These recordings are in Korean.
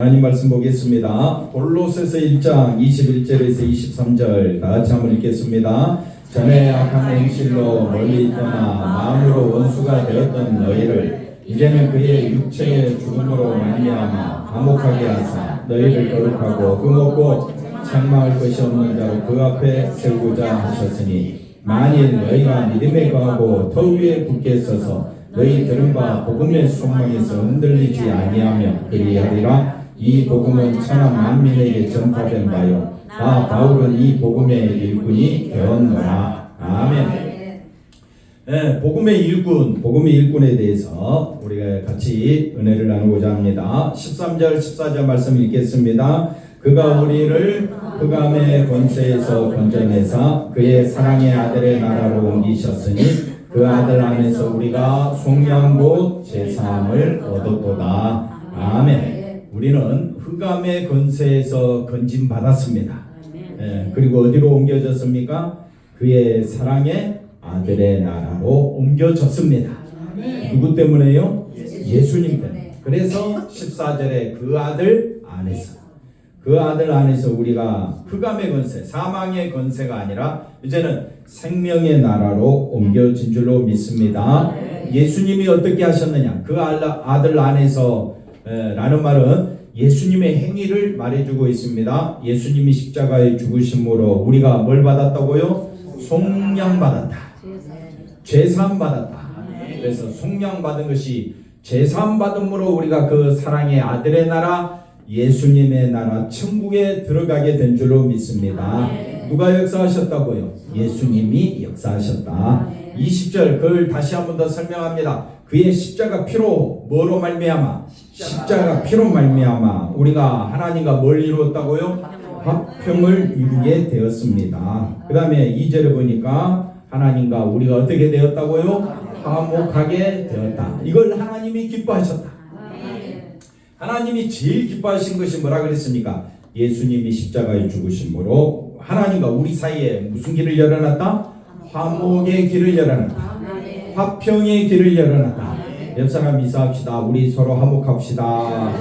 하나님 말씀 보겠습니다. 골로새서 1장 21절에서 23절 다 같이 한번 읽겠습니다. 전에 악한 행실로 멀리 떠나 마음으로 원수가 되었던 너희를 이제는 그의 육체의 죽음으로 말미암아 화목하게 하사 너희를 거룩하고 흠없고 책망할 것이 없는 자로 그 앞에 세우고자 하셨으니 만일 너희가 믿음에 거하고 터 위에 굳게 서서 너희 들은 바 복음의 소망에서 흔들리지 아니하며 그리하리라 이 복음은 천하 만민에게 전파된 바요. 나 바울은 이 복음의 일꾼이 되었노라. 아멘. 네, 복음의 일꾼 복음의 일꾼에 대해서 우리가 같이 은혜를 나누고자 합니다. 13절 14절 말씀 읽겠습니다. 그가 우리를 흑암의 권세에서 건져내사 그의 사랑의 아들의 나라로 옮기셨으니 그 아들 안에서 우리가 속량 곧 제사함을 얻었도다. 아멘 우리는 흑암의 권세에서 건진 받았습니다. 예, 그리고 어디로 옮겨졌습니까? 그의 사랑의 아들의 나라로 옮겨졌습니다. 누구 때문에요? 예수 님 때문에. 그래서 14절에 그 아들 안에서 그 아들 안에서 우리가 흑암의 권세, 사망의 권세가 아니라 이제는 생명의 나라로 옮겨진 줄로 믿습니다. 예수님이 어떻게 하셨느냐? 그 아들 안에서 에, 라는 말은 예수님의 행위를 말해주고 있습니다. 예수님이 십자가에 죽으심으로 우리가 뭘 받았다고요? 속량 받았다. 죄산 받았다. 그래서 속량 받은 것이 죄산 받음으로 우리가 그 사랑의 아들의 나라 예수님의 나라 천국에 들어가게 된 줄로 믿습니다. 누가 역사하셨다고요? 예수님이 역사하셨다. 20절 그걸 다시 한 번 더 설명합니다. 그의 십자가 피로 뭐로 말미암아 십자가 피로 말미암아 우리가 하나님과 뭘 이루었다고요? 화평을 이루게 되었습니다. 그 다음에 2절에 보니까 하나님과 우리가 어떻게 되었다고요? 화목하게 되었다. 이걸 하나님이 기뻐하셨다. 하나님이 제일 기뻐하신 것이 뭐라 그랬습니까? 예수님이 십자가에 죽으심으로 하나님과 우리 사이에 무슨 길을 열어놨다? 화목의 길을 열어놨다. 화평의 길을 열어놨다. 옆 사람 인사합시다. 우리 서로 화목합시다.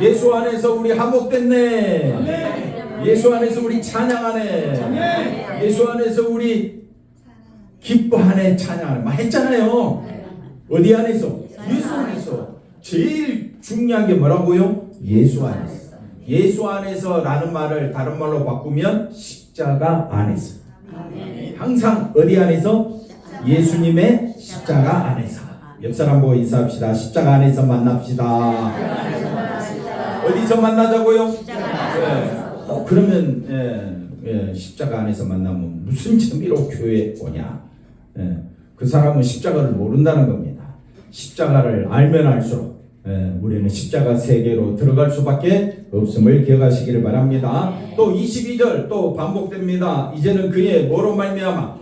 예수 안에서 우리 화목됐네. 예수 안에서 우리 찬양하네. 예수 안에서 우리 기뻐하네 찬양하네. 막 했잖아요. 어디 안에서? 예수 안에서. 제일 중요한 게 뭐라고요? 예수 안에서. 예수 안에서라는 말을 다른 말로 바꾸면 십자가 안에서. 항상 어디 안에서? 예수님의 십자가 안에서. 옆 사람 보고 인사합시다. 십자가 안에서 만납시다. 어디서 만나자고요? 네. 어, 그러면 예, 예, 십자가 안에서 만나면 무슨 재미로 교회에 오냐? 예, 그 사람은 십자가를 모른다는 겁니다. 십자가를 알면 알수록 예, 우리는 십자가 세계로 들어갈 수밖에 없음을 기억하시기를 바랍니다. 또 22절 또 반복됩니다. 이제는 그의 뭐로 말미암아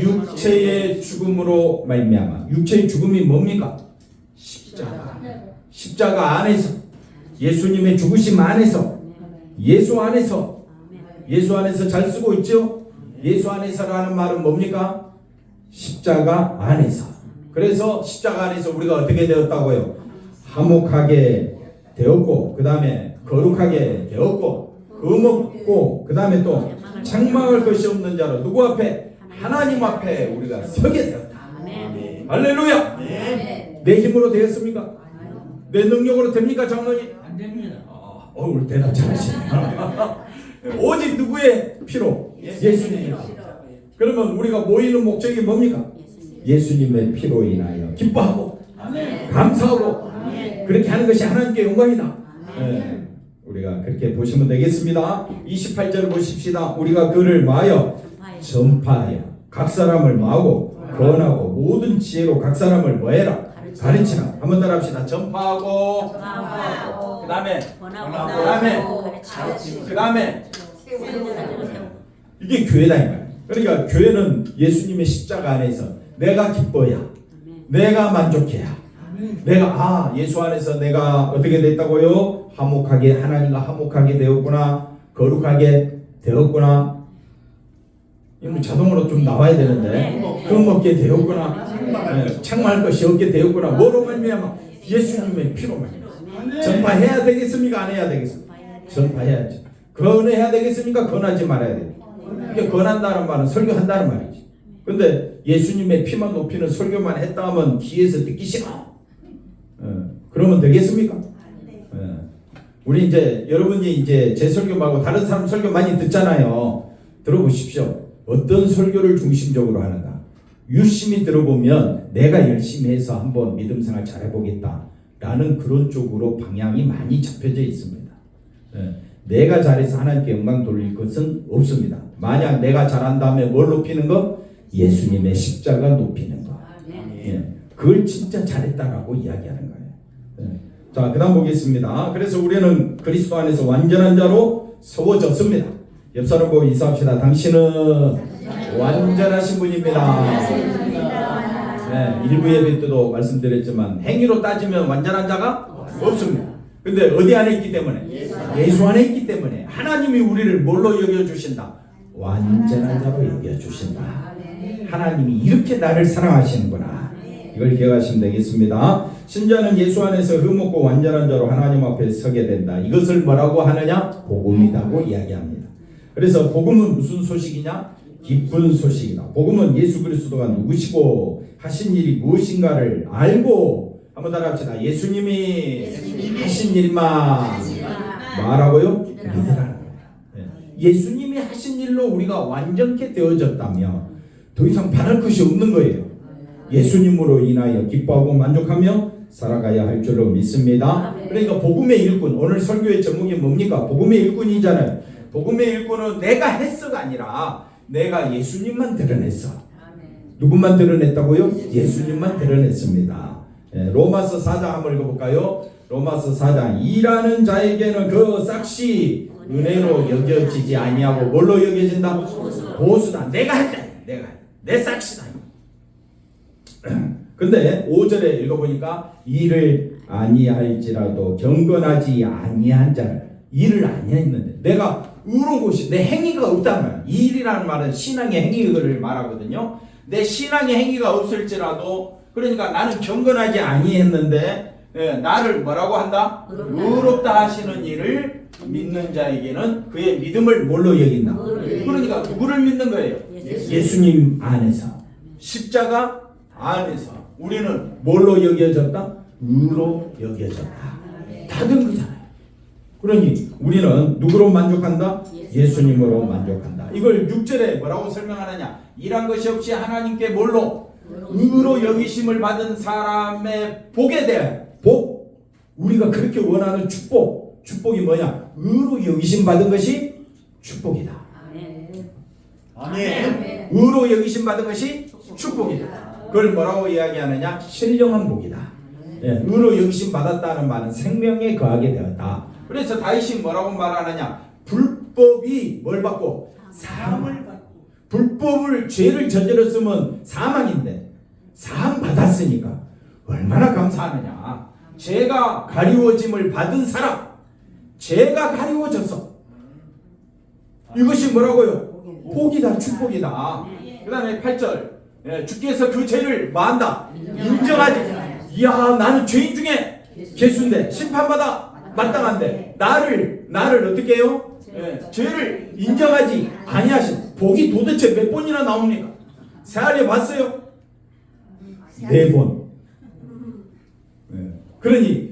육체의 죽음으로 말미암아 육체의 죽음이 뭡니까? 십자가. 십자가 안에서 예수님의 죽으심 안에서 예수 안에서 예수 안에서 잘 쓰고 있죠? 예수 안에서라는 말은 뭡니까? 십자가 안에서. 그래서 십자가 안에서 우리가 어떻게 되었다고요? 화목하게 되었고 그 다음에 거룩하게 되었고 금없고 그 다음에 또 책망할 것이 없는 자로 누구 앞에 하나님 앞에 우리가 되었다. 할렐루야. 내 힘으로 되었습니까? 내 능력으로 됩니까, 장로님? 안 됩니다. 어, 오늘 대답 잘하시네. 오직 누구의 피로? 예수님의 피. 그러면 우리가 모이는 목적이 뭡니까? 예수님의 피로 인하여 기뻐하고 감사하고 그렇게 하는 것이 하나님께 영광이다. 네. 우리가 그렇게 보시면 되겠습니다. 28절을 보십시다. 우리가 그를 마여 전파하여 각 사람을 마고 권하고 모든 지혜로 각 사람을 뭐해라? 가르치라. 한번 더 합시다. 전파하고. 그 다음에 그 다음에 그 다음에 이게 교회다 이 말이야. 그러니까 교회는 예수님의 십자가 안에서 내가 기뻐야, 내가 만족해야, 내가 아 예수 안에서 내가 어떻게 됐다고요? 화목하게 하나님과 화목하게 되었구나, 거룩하게 되었구나. 이거 자동으로 좀 나와야 되는데 금먹게 되었구나, 네, 책망할 것이 없게 되었구나. 뭐로 말미암아? 예수님의 피로 말미암아. 전파해야 되겠습니까? 안 해야 되겠습니까? 전파해야죠. 권해야 되겠습니까? 권하지 말아야 돼요. 그러니까 권한다는 말은 설교한다는 말이지. 근데 예수님의 피만 높이는 설교만 했다 하면 귀에서 듣기 싫어. 어, 그러면 되겠습니까? 어. 우리 이제 여러분이 이제 제 설교 말고 다른 사람 설교 많이 듣잖아요. 들어보십시오. 어떤 설교를 중심적으로 하는가? 유심히 들어보면 내가 열심히 해서 한번 믿음 생활 잘해보겠다. 라는 그런 쪽으로 방향이 많이 잡혀져 있습니다. 예, 내가 잘해서 하나님께 영광 돌릴 것은 없습니다. 만약 내가 잘한 다음에 뭘 높이는 거? 예수님의 십자가 높이는 거. 예, 그걸 진짜 잘했다라고 이야기하는 거예요. 예. 자, 그 다음 보겠습니다. 그래서 우리는 그리스도 안에서 완전한 자로 세워졌습니다. 옆 사람 보고 인사합시다. 당신은 완전하신 분입니다. 네, 일부 예배 때도 말씀드렸지만 행위로 따지면 완전한 자가 없습니다. 근데 어디 안에 있기 때문에 예수 안에 있기 때문에 하나님이 우리를 뭘로 여겨 주신다? 완전한 자로 여겨 주신다. 하나님이 이렇게 나를 사랑하시는구나. 이걸 기억하시면 되겠습니다. 신자는 예수 안에서 흠없고 완전한 자로 하나님 앞에 서게 된다. 이것을 뭐라고 하느냐? 복음이라고 이야기합니다. 그래서 복음은 무슨 소식이냐? 기쁜 소식이다. 복음은 예수 그리스도가 누구시고 하신 일이 무엇인가를 알고 한번 따라합시다. 예수님이 하신 일만 말하고요. 믿으라는 거예요. 예. 예수님이 하신 일로 우리가 완전케 되어졌다면 더 이상 바랄 것이 없는 거예요. 예수님으로 인하여 기뻐하고 만족하며 살아가야 할 줄로 믿습니다. 그러니까 복음의 일꾼 오늘 설교의 제목이 뭡니까? 복음의 일꾼이잖아요. 복음의 일꾼은 내가 했어가 아니라 내가 예수님만 드러냈어. 누구만 드러냈다고요? 예수님만 드러냈습니다. 예, 로마서 4장 한번 읽어볼까요? 로마서 4장 일하는 자에게는 그 싹시 은혜로 여겨지지 아니하고 뭘로 여겨진다? 보수다. 내가 했다. 내가 내 싹시다. 근데 5절에 읽어보니까 일을 아니할지라도 경건하지 아니한 자를 일을 아니했는데 내가 의로운 곳이 내 행위가 없다면 일이라는 말은 신앙의 행위를 말하거든요. 내 신앙의 행위가 없을지라도 그러니까 나는 경건하지 아니했는데 예, 나를 뭐라고 한다? 의롭다. 하시는 일을 믿는 자에게는 그의 믿음을 뭘로 여긴다? 그러니까 누구를 믿는 거예요? 예수. 예수님 안에서 십자가 안에서 우리는 뭘로 여겨졌다? 의로 여겨졌다. 다된 거잖아요. 그러니 우리는 누구로 만족한다? 예수님으로 만족한다. 이걸 6절에 뭐라고 설명하느냐? 일한 것이 없이 하나님께 뭘로? 의로 여기심을 받은 사람의 복에 대해 복 우리가 그렇게 원하는 축복 축복이 뭐냐? 의로 여기심 받은 것이 축복이다. 아멘. 의로 여기심 받은 것이 축복이다. 그걸 뭐라고 이야기하느냐? 신령한 복이다. 예, 의로 여기심 받았다는 말은 생명에 거하게 되었다. 그래서 다윗이 뭐라고 말하느냐? 불법이 뭘 받고 사함을 받고 불법을 죄를 저질렀으면 사망인데 사함 받았으니까 얼마나 감사하느냐? 죄가 가리워짐을 받은 사람, 죄가 가리워졌어. 이것이 뭐라고요? 복이다, 축복이다. 그 다음에 8절. 예, 주께서 그 죄를 뭐한다? 인정하지. 이야, 나는 죄인 중에 개수인데, 심판받아 마땅한데, 나를, 나를 어떻게 해요? 예, 죄를 인정하지 아니하신 복이 도대체 몇 번이나 나옵니까? 세알에 봤어요? 네 번. 예, 그러니,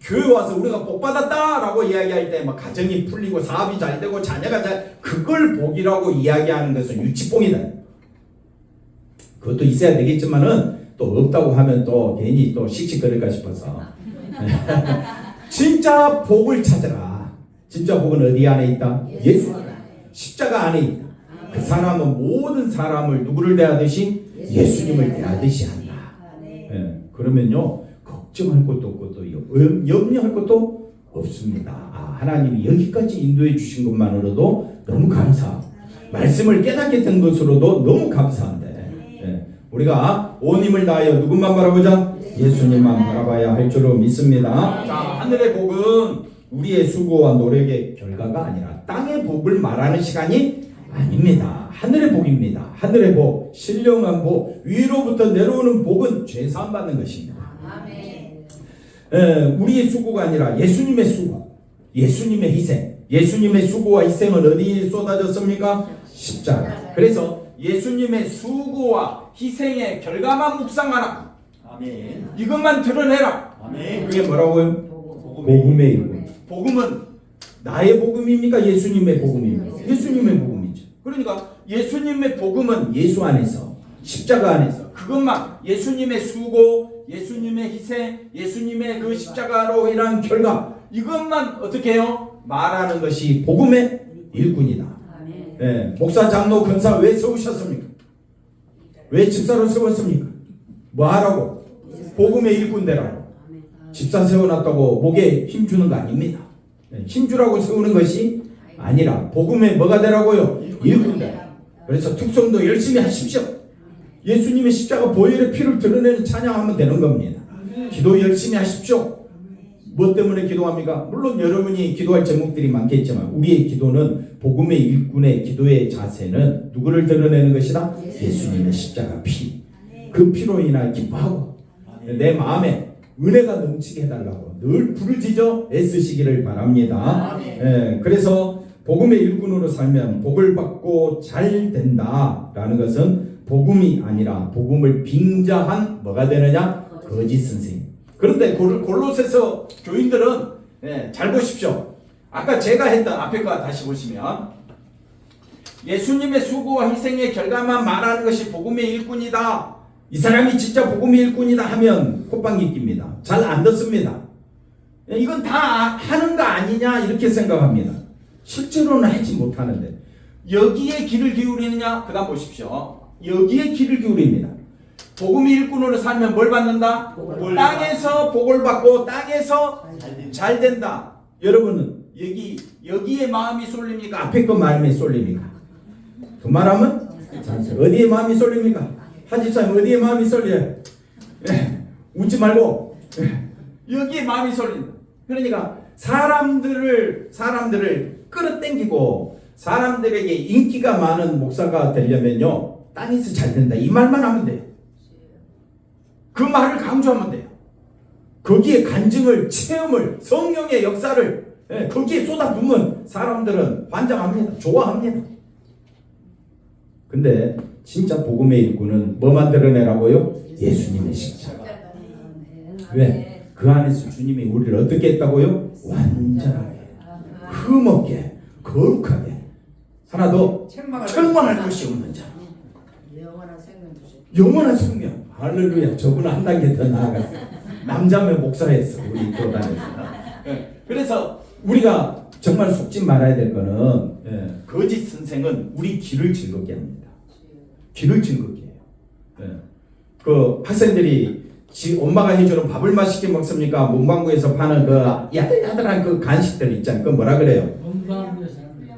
교회 와서 우리가 복 받았다라고 이야기할 때 막 가정이 풀리고 사업이 잘 되고 자녀가 잘 그걸 복이라고 이야기하는 것은 유치뽕이다. 그것도 있어야 되겠지만은 또 없다고 하면 또 괜히 또 씩씩거릴까 싶어서 진짜 복을 찾아라. 진짜 복은 어디 안에 있다? 예수 십자가 안에 있다. 그 사람은 모든 사람을 누구를 대하듯이 예수님을 대하듯이 한다. 예, 그러면요 걱정할 것도 없고 또 염- 염려할 것도 없습니다. 아, 하나님이 여기까지 인도해 주신 것만으로도 너무 감사. 말씀을 깨닫게 된 것으로도 너무 감사한데 예, 우리가 온 힘을 다하여 누구만 바라보자 예수님만 바라봐야 할 줄로 믿습니다. 자 하늘의 복은 우리의 수고와 노력의 결과가 아니라 땅의 복을 말하는 시간이 아닙니다. 하늘의 복입니다. 하늘의 복, 신령한 복, 위로부터 내려오는 복은 죄 사함 받는 것입니다. 에, 우리의 수고가 아니라 예수님의 수고, 예수님의 희생, 예수님의 수고와 희생은 어디에 쏟아졌습니까? 십자가. 그래서 예수님의 수고와 희생의 결과만 묵상하라. 아멘. 이것만 드러내라. 아멘. 그게 뭐라고요? 복음의 일꾼. 복음은 나의 복음입니까? 예수님의 복음입니까? 예수님의 복음이죠. 그러니까 예수님의 복음은 예수 안에서 십자가 안에서 그것만 예수님의 수고, 예수님의 희생, 예수님의 그 십자가로 인한 결과 이것만 어떻게 해요? 말하는 것이 복음의 일꾼이다. 예, 목사, 장로, 근사 왜 세우셨습니까? 왜 집사로 세웠습니까? 뭐 하라고? 복음의 일꾼 되라고. 아멘. 집사 세워놨다고 목에 힘 주는 거 아닙니다. 예, 힘 주라고 세우는 것이 아니라 복음의 뭐가 되라고요? 일꾼 되라. 그래서 특성도 열심히 하십시오. 예수님의 십자가 보혈의 피를 드러내는 찬양하면 되는 겁니다. 기도 열심히 하십시오. 뭐 때문에 기도합니까? 물론 여러분이 기도할 제목들이 많겠지만 우리의 기도는 복음의 일꾼의 기도의 자세는 누구를 드러내는 것이다? 예수님의 십자가 피. 그 피로 인하여 기뻐하고 내 마음에 은혜가 넘치게 해달라고 늘 부르짖어 애쓰시기를 바랍니다. 예, 그래서 복음의 일꾼으로 살면 복을 받고 잘 된다라는 것은 복음이 아니라 복음을 빙자한 뭐가 되느냐 거짓 선생. 그런데 골- 골로새서 교인들은 예, 잘 보십시오. 아까 제가 했던 앞에 거 다시 보시면 예수님의 수고와 희생의 결과만 말하는 것이 복음의 일꾼이다. 이 사람이 진짜 복음의 일꾼이다 하면 콧방귀 낍니다. 잘 안 듣습니다. 예, 이건 다 하는 거 아니냐 이렇게 생각합니다. 실제로는 하지 못하는데 여기에 귀를 기울이느냐 그다음 보십시오. 여기에 귀를 기울입니다. 복음의 일꾼으로 살면 뭘 받는다? 복을 땅에서 복을 받고 땅에서 잘 된. 된다. 여러분은 여기 여기에 마음이 쏠립니까? 앞에 거 마음이 쏠립니까? 그 말하면. 어디에 마음이 쏠립니까? 하집사님 어디에 마음이 쏠려요? 예, 웃지 말고 예, 여기에 마음이 쏠린다. 그러니까 사람들을 사람들을 끌어당기고 사람들에게 인기가 많은 목사가 되려면요 땅에서 잘 된다 이 말만 하면 돼요. 그 말을 강조하면 돼요. 거기에 간증을 체험을 성령의 역사를 예, 거기에 쏟아부으면 사람들은 환장합니다. 좋아합니다. 근데 진짜 복음의 일꾼은 뭐만 드러내라고요? 예수님의 십자가. 왜? 그 안에서 주님이 우리를 어떻게 했다고요? 완전하게, 흠없게, 거룩하게 하나도 책망을 책망할 것이 없는 자. 영원한 생명. 할렐루야. 저분 한 단계 더 나아갔어. 남자면 목사였어. 우리 교단에서. 예, 그래서 우리가 정말 속지 말아야 될 거는 예, 거짓 선생은 우리 귀를 즐겁게 합니다. 귀를 즐겁게 해요. 예. 그 학생들이 지 엄마가 해주는 밥을 맛있게 먹습니까? 문방구에서 파는 그 야들야들한 그 간식들 있잖아요. 그 뭐라 그래요?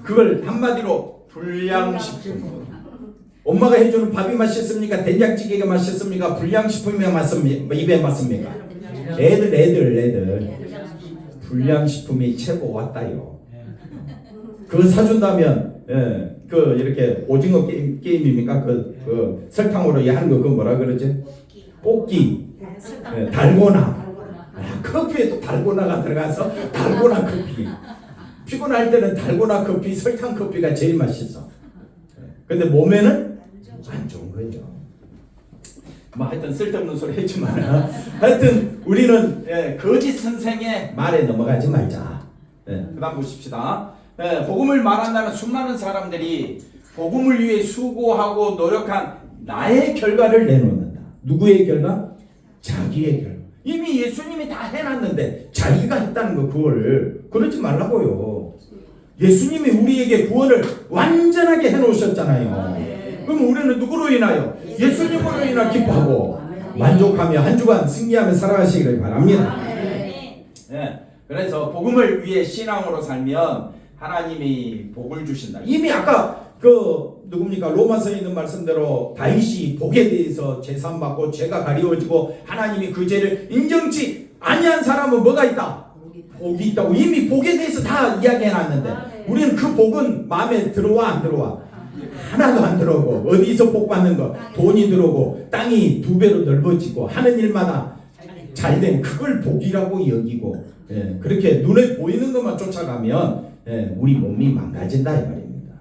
그걸 한마디로 불량식품. 엄마가 해주는 밥이 맛있습니까? 된장찌개가 맛있습니까? 불량식품이 맞습니까? 뭐 입에 맞습니까? 애들 애들 애들 불량식품이 최고 왔다요. 그거 사준다면 예, 그 이렇게 오징어 게임, 게임입니까? 그, 그 설탕으로 하는 거 그거 뭐라 그러지? 뽑기, 예, 달고나. 아, 커피에도 달고나가 들어가서 달고나 커피. 피곤할 때는 달고나 커피, 설탕 커피가 제일 맛있어. 예, 근데 몸에는 안 좋은 거죠. 뭐 하여튼 쓸데없는 소리 했지만 하여튼 우리는 예, 거짓 선생의 말에 넘어가지 말자. 예, 그다음 보십시다. 예, 복음을 말한다는 수많은 사람들이 복음을 위해 수고하고 노력한 나의 결과를 내놓는다. 누구의 결과? 자기의 결과. 이미 예수님이 다 해놨는데 자기가 했다는 거 그걸 그러지 말라고요. 예수님이 우리에게 구원을 완전하게 해놓으셨잖아요. 그럼 우리는 누구로 인하여? 예수님으로 인하 기뻐하고 만족하며 한 주간 승리하며 살아가시기를 바랍니다. 예. 그래서 복음을 위해 신앙으로 살면 하나님이 복을 주신다. 이미 아까 그 누굽니까 로마서에 있는 말씀대로 다윗이 복에 대해서 재산 받고 죄가 가리워지고 하나님이 그 죄를 인정치 아니한 사람은 뭐가 있다? 복이 있다고 이미 복에 대해서 다 이야기해 놨는데 우리는 그 복은 마음에 들어와 안 들어와? 하나도 안 들어오고 어디서 복 받는 거 돈이 들어오고 땅이 두 배로 넓어지고 하는 일마다 잘된 그걸 복이라고 여기고 예, 그렇게 눈에 보이는 것만 쫓아가면 예, 우리 몸이 망가진다 이 말입니다.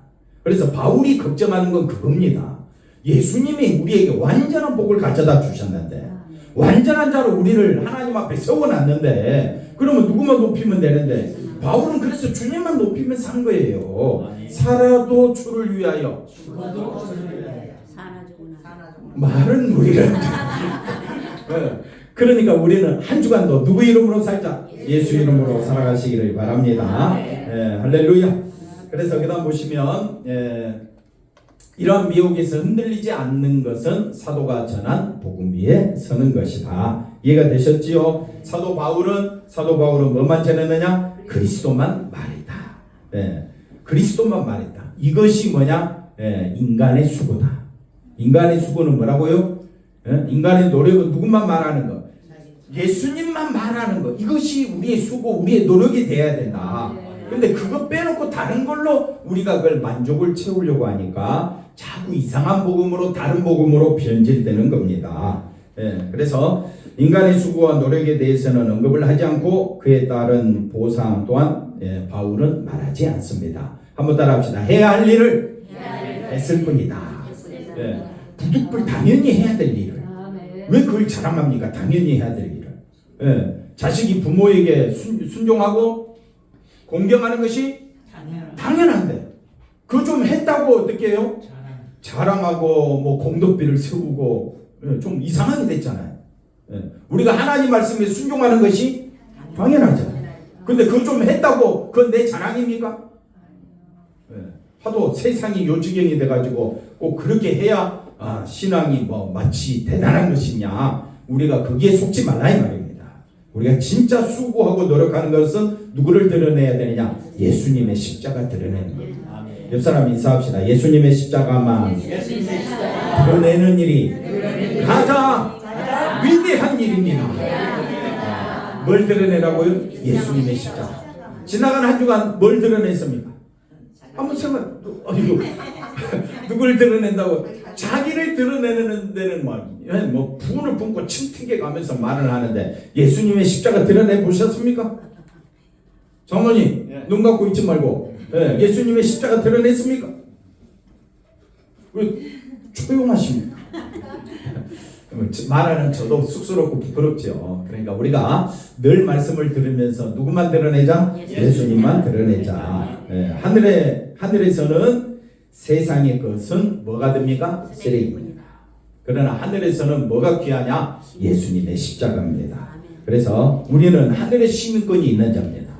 그래서 바울이 걱정하는 건 그겁니다. 예수님이 우리에게 완전한 복을 가져다 주셨는데 완전한 자로 우리를 하나님 앞에 세워놨는데 그러면 누구만 높이면 되는데 바울은 그래서 주님만 높이면 산 거예요. 살아도 주를 위하여 죽어도 주를 위하여 사나주구나. 사나주구나. 말은 우리가 예, 그러니까 우리는 한 주간도 누구 이름으로 살자 예수 이름으로 살아가시기를 바랍니다. 예, 할렐루야. 그래서 그다음 보시면 예, 이러한 미혹에서 흔들리지 않는 것은 사도가 전한 복음 위에 서는 것이다. 이해가 되셨지요? 사도 바울은 사도 바울은 뭐만 전했느냐? 그리스도만 말했다. 예, 그리스도만 말했다. 이것이 뭐냐? 예, 인간의 수고다. 인간의 수고는 뭐라고요? 예? 인간의 노력은 누구만 말하는 거? 예수님만 말하는 거. 이것이 우리의 수고, 우리의 노력이 돼야 된다. 근데 그거 빼놓고 다른 걸로 우리가 그걸 만족을 채우려고 하니까 자꾸 이상한 복음으로 다른 복음으로 변질되는 겁니다. 예, 그래서 인간의 수고와 노력에 대해서는 언급을 하지 않고 그에 따른 보상 또한 예, 바울은 말하지 않습니다. 한번 따라 합시다. 해야 할 일을 했을 뿐이다. 예, 부득불 당연히 해야 될 일을 왜 그걸 자랑합니까? 당연히 해야 될 일을. 예, 자식이 부모에게 순, 순종하고 공경하는 것이 당연한. 당연한데 그거 좀 했다고 어떻게 해요? 자랑하고 뭐 공덕비를 세우고 예, 좀 이상하게 됐잖아요. 예, 우리가 하나님 말씀에 순종하는 것이 당연하죠. 근데 그거 좀 했다고 그건 내 자랑입니까? 예, 하도 세상이 요지경이 돼가지고 꼭 그렇게 해야 아, 신앙이 뭐 마치 대단한 것이냐 우리가 거기에 속지 말라 이 말입니다. 우리가 진짜 수고하고 노력하는 것은 누구를 드러내야 되느냐? 예수님의 십자가 드러내는 겁니다. 옆 사람 인사합시다. 예수님의 십자가만 드러내는 일이 가장 위대한 일입니다. 뭘 드러내라고요? 예수님의 십자가. 지나간 한 주간 뭘 드러냈습니까? 한번 생각, 어이구, 누굴 드러낸다고? 자기를 드러내는 데는 막, 예, 뭐, 부분을 품고 침튀게 가면서 말을 하는데, 예수님의 십자가 드러내 보셨습니까? 장모님, 예. 눈 감고 있지 말고, 예, 예수님의 십자가 드러냈습니까? 왜 조용하십니까? 말하는 저도 쑥스럽고 부끄럽죠. 그러니까 우리가 늘 말씀을 들으면서 누구만 드러내자? 예수님만 드러내자. 예, 하늘에 하늘에서는 세상의 것은 뭐가 됩니까? 쓰레기입니다. 그러나 하늘에서는 뭐가 귀하냐? 예수님의 십자가입니다. 그래서 우리는 하늘의 시민권이 있는 자입니다.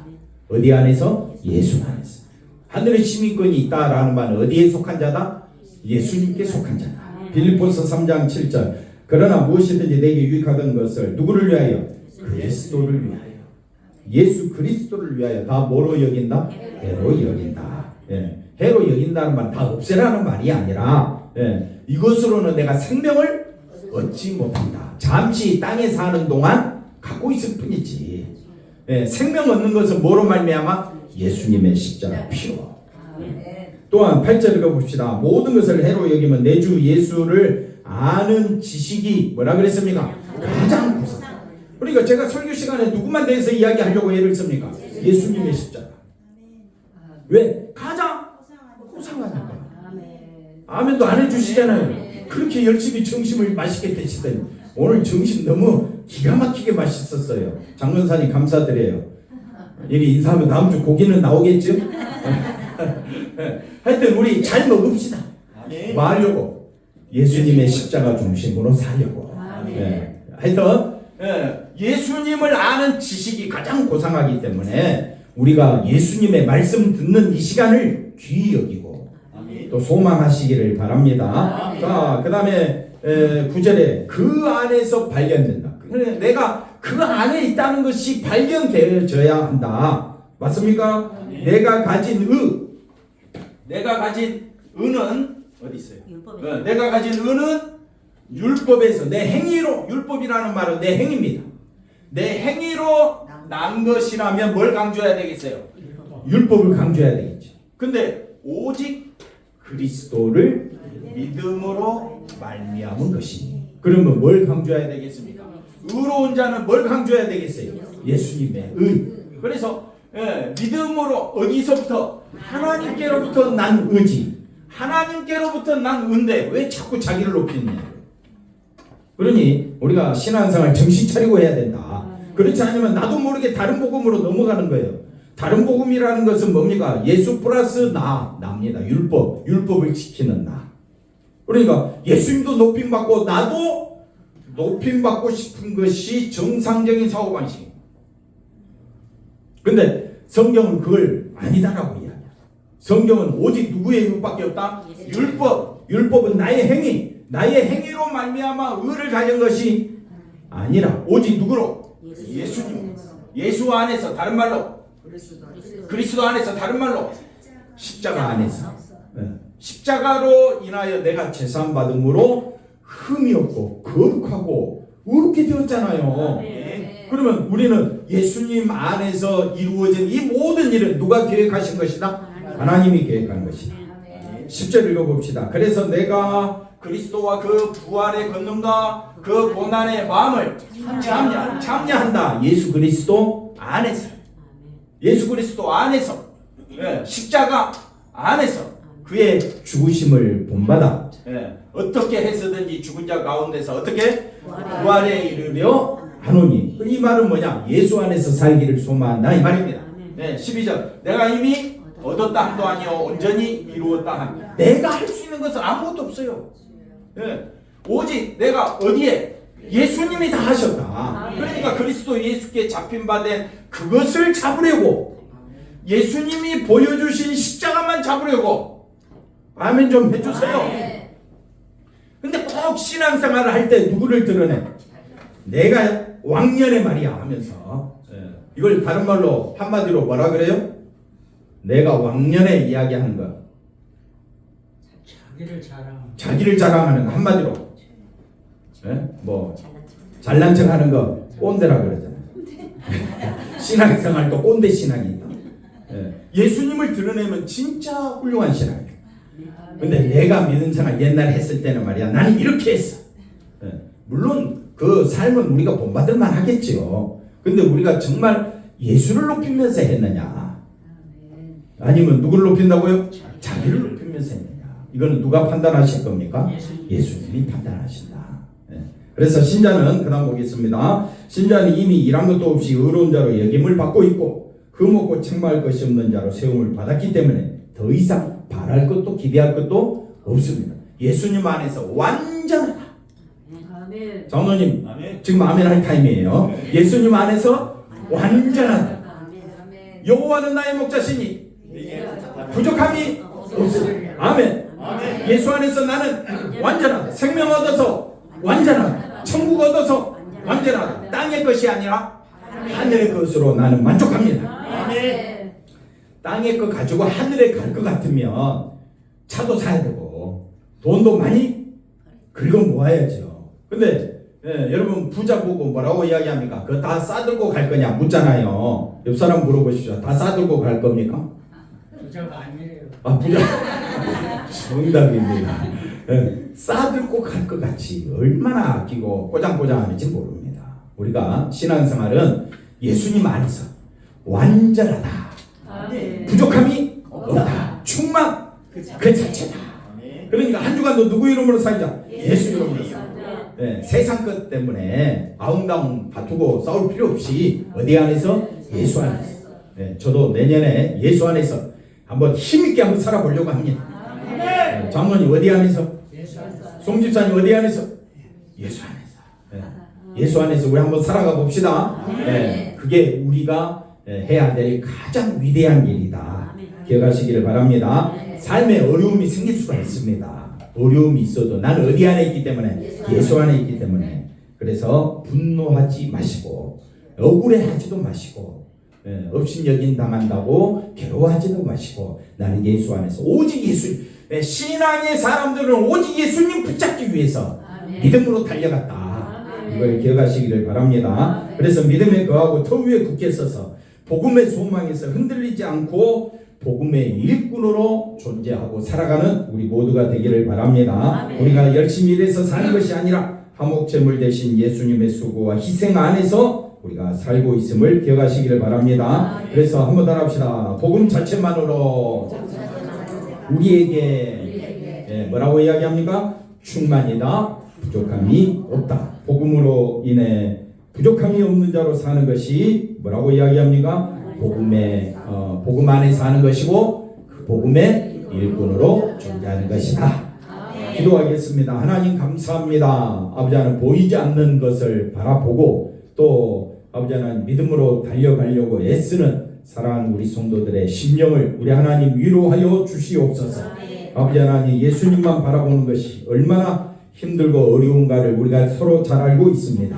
어디 안에서? 예수 안에서. 하늘의 시민권이 있다라는 말은 어디에 속한 자다? 예수님께 속한 자다. 빌립보서 3장 7절. 그러나 무엇이든지 내게 유익하던 것을 누구를 위하여? 그리스도를 위하여. 예수 그리스도를 위하여 다 뭐로 여긴다? 해로 여긴다. 예. 해로 여긴다는 말 다 없애라는 말이 아니라 예. 이것으로는 내가 생명을 얻지 못한다. 잠시 땅에 사는 동안 갖고 있을 뿐이지. 예. 생명 얻는 것은 뭐로 말미암아? 예수님의 십자가 피로. 또한 8절 읽어봅시다. 모든 것을 해로 여기면 내 주 예수를 아는 지식이 뭐라 그랬습니까? 가장 고상. 그러니까 제가 설교 시간에 누구만 대해서 이야기하려고 애를 씁니까? 예수님의 십자가. 왜? 가장 고상하니까. 아멘도 안 해주시잖아요. 그렇게 열심히 점심을 맛있게 드시더니 오늘 점심 너무 기가 막히게 맛있었어요. 장문사님 감사드려요. 이리 인사하면 다음 주 고기는 나오겠죠? 하여튼 우리 잘 먹읍시다. 뭐 하려고? 예수님의 십자가 중심으로 살려고. 예. 하여튼 예, 예수님을 아는 지식이 가장 고상하기 때문에 우리가 예수님의 말씀 듣는 이 시간을 귀히 여기고 또 소망하시기를 바랍니다. 자, 그 다음에 구절에 그 안에서 발견된다. 그래, 내가 그 안에 있다는 것이 발견되어져야 한다. 맞습니까? 내가 가진 의, 내가 가진 의는 어디 있어요? 율법에 어, 내가 가진 의는 율법에서 내 행위로 율법이라는 말은 내 행위입니다. 내 행위로 난 것이라면 뭘 강조해야 되겠어요? 율법을 강조해야 되겠죠. 근데 오직 그리스도를 믿음으로 말미암은 것이니. 그러면 뭘 강조해야 되겠습니까? 의로운 자는 뭘 강조해야 되겠어요? 예수님의 의. 그래서 예, 믿음으로 어디서부터 하나님께로부터 난 의지, 하나님께로부터 난 은데 왜 자꾸 자기를 높이느냐? 그러니 우리가 신앙생활 정신 차리고 해야 된다. 그렇지 않으면 나도 모르게 다른 복음으로 넘어가는 거예요. 다른 복음이라는 것은 뭡니까? 예수 플러스 나, 나입니다. 율법, 율법을 지키는 나. 그러니까 예수님도 높임 받고 나도 높임 받고 싶은 것이 정상적인 사고 방식. 근데 성경은 그걸 아니다라고. 성경은 오직 누구의 율법밖에 없다? 율법. 율법은 나의 행위, 나의 행위로 말미암아 의를 가진 것이 아니라 오직 누구로? 예수님. 예수 안에서 다른 말로 그리스도 안에서 다른 말로 십자가 안에서 예. 십자가로 인하여 내가 재산 받음으로 흠이 없고 거룩하고 의롭게 되었잖아요. 그러면 우리는 예수님 안에서 이루어진 이 모든 일은 누가 계획하신 것이다? 하나님이 계획한 것이다. 10절 읽어봅시다. 그래서 내가 그리스도와 그 부활의 권능과 그 고난의 마음을 참여, 참여한다. 예수 그리스도 안에서. 예수 그리스도 안에서. 예, 십자가 안에서. 그의 죽으심을 본받아. 예, 어떻게 해서든지 죽은 자 가운데서 어떻게 부활에 이르려 하노니. 이 말은 뭐냐? 예수 안에서 살기를 소망한다. 이 말입니다. 네, 12절. 내가 이미 얻었다 함도 아니요 온전히 이루었다 함. 내가 할 수 있는 것은 아무것도 없어요. 예. 오직 내가 어디에 예수님이 다 하셨다. 그러니까 그리스도 예수께 잡힌 바 된 그것을 잡으려고 예수님이 보여주신 십자가만 잡으려고 아멘 좀 해주세요. 근데 꼭 신앙생활을 할 때 누구를 드러내? 내가 왕년의 말이야 하면서 예. 이걸 다른 말로 한마디로 뭐라 그래요? 내가 왕년에 이야기하는 거 자기를 자랑. 자기를 자랑하는 거 한마디로 예? 뭐 잘난 척하는 거 꼰대라 그러잖아요. 신앙생활도 꼰대 신앙이 있다. 예. 예수님을 드러내면 진짜 훌륭한 신앙이에요. 근데 내가 믿는 생활 옛날에 했을 때는 말이야 나는 이렇게 했어. 예. 물론 그 삶은 우리가 본받을 만 하겠지요. 근데 우리가 정말 예수를 높이면서 했느냐? 아니면 누구를 높인다고요? 자기를 높이면서 했느냐? 이거는 누가 판단하실 겁니까? 예수님 이 판단하신다. 예. 그래서 신자는 그다음 보겠습니다. 신자는 이미 일한 것도 없이 의로운 자로 여김을 받고 있고 그 먹고 책망할 것이 없는 자로 세움을 받았기 때문에 더 이상 바랄 것도 기대할 것도 없습니다. 예수님 안에서 완전하다. 아멘. 장로님 아멘. 지금 아멘 할 타임이에요. 예수님 안에서 완전하다. 아멘. 여호와는 나의 목자시니 부족함이 없으리. 아멘. 아멘. 예수 안에서 나는 완전하다. 생명 얻어서 완전하다. 천국 얻어서 완전하다. 땅의 것이 아니라 하늘의 것으로 나는 만족합니다. 아멘. 땅의 것 가지고 하늘에 갈 것 같으면 차도 사야 되고 돈도 많이 긁어 모아야죠. 근데 예, 여러분 부자 보고 뭐라고 이야기합니까? 그거 다 싸들고 갈 거냐 묻잖아요. 옆 사람 물어보십시오. 다 싸들고 갈 겁니까? 부자가 아니래요. 아 부자 정답입니다. 예, 싸들고 갈 것 같이 얼마나 아끼고 꼬장꼬장하는지 모릅니다. 우리가 신앙생활은 예수님 안에서 완전하다. 아멘. 부족함이 없다. 충만 그 자체다. 아멘. 그러니까 한 주간도 누구 이름으로 살자? 예수 이름으로 살자. 예, 세상 것 때문에 아웅다웅 다투고 싸울 필요 없이 어디 안에서? 예수 안에서. 예, 저도 내년에 예수 안에서 한번 힘있게 한번 살아보려고 합니다. 예, 장모님 어디 안에서? 송 집사님 어디 안에서? 예수 안에서. 예, 예수 안에서 우리 한번 살아가 봅시다. 예, 그게 우리가 예, 해야 될 가장 위대한 일이다. 기억하시기를 바랍니다. 삶에 어려움이 생길 수가 있습니다. 어려움이 있어도 나는 어디 안에 있기 때문에 예수 안에 있기 때문에 그래서 분노하지 마시고 억울해하지도 마시고 예, 업신여긴 당한다고 괴로워하지도 마시고 나는 예수 안에서 오직 예수 예, 신앙의 사람들은 오직 예수님 붙잡기 위해서 믿음으로 달려갔다. 이걸 기억하시기를 바랍니다. 그래서 믿음에 거하고 터 위에 굳게 서서 복음의 소망에서 흔들리지 않고 복음의 일꾼으로 존재하고 살아가는 우리 모두가 되기를 바랍니다. 아멘. 우리가 열심히 일해서 사는 것이 아니라 화목제물 대신 예수님의 수고와 희생 안에서 우리가 살고 있음을 기억하시기를 바랍니다. 그래서 한번 더 합시다. 복음 자체만으로 우리에게 예, 뭐라고 이야기합니까? 충만이다. 부족함이 없다. 복음으로 인해 부족함이 없는 자로 사는 것이 뭐라고 이야기합니까? 복음의 어, 복음 안에 사는 것이고 그 복음의 일꾼으로 존재하는 것이다. 기도하겠습니다. 하나님 감사합니다. 아버지 하나님 보이지 않는 것을 바라보고 또 아버지 하나님 믿음으로 달려가려고 애쓰는 사랑하는 우리 성도들의 심령을 우리 하나님 위로하여 주시옵소서. 아버지 하나님 예수님만 바라보는 것이 얼마나 힘들고 어려운가를 우리가 서로 잘 알고 있습니다.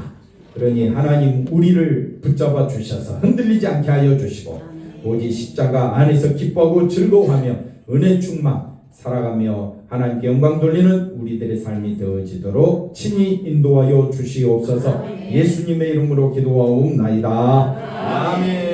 그러니 하나님 우리를 붙잡아 주셔서 흔들리지 않게 하여 주시고 오직 십자가 안에서 기뻐하고 즐거워하며 은혜 충만 살아가며 하나님께 영광 돌리는 우리들의 삶이 되어지도록 친히 인도하여 주시옵소서. 예수님의 이름으로 기도하옵나이다. 아멘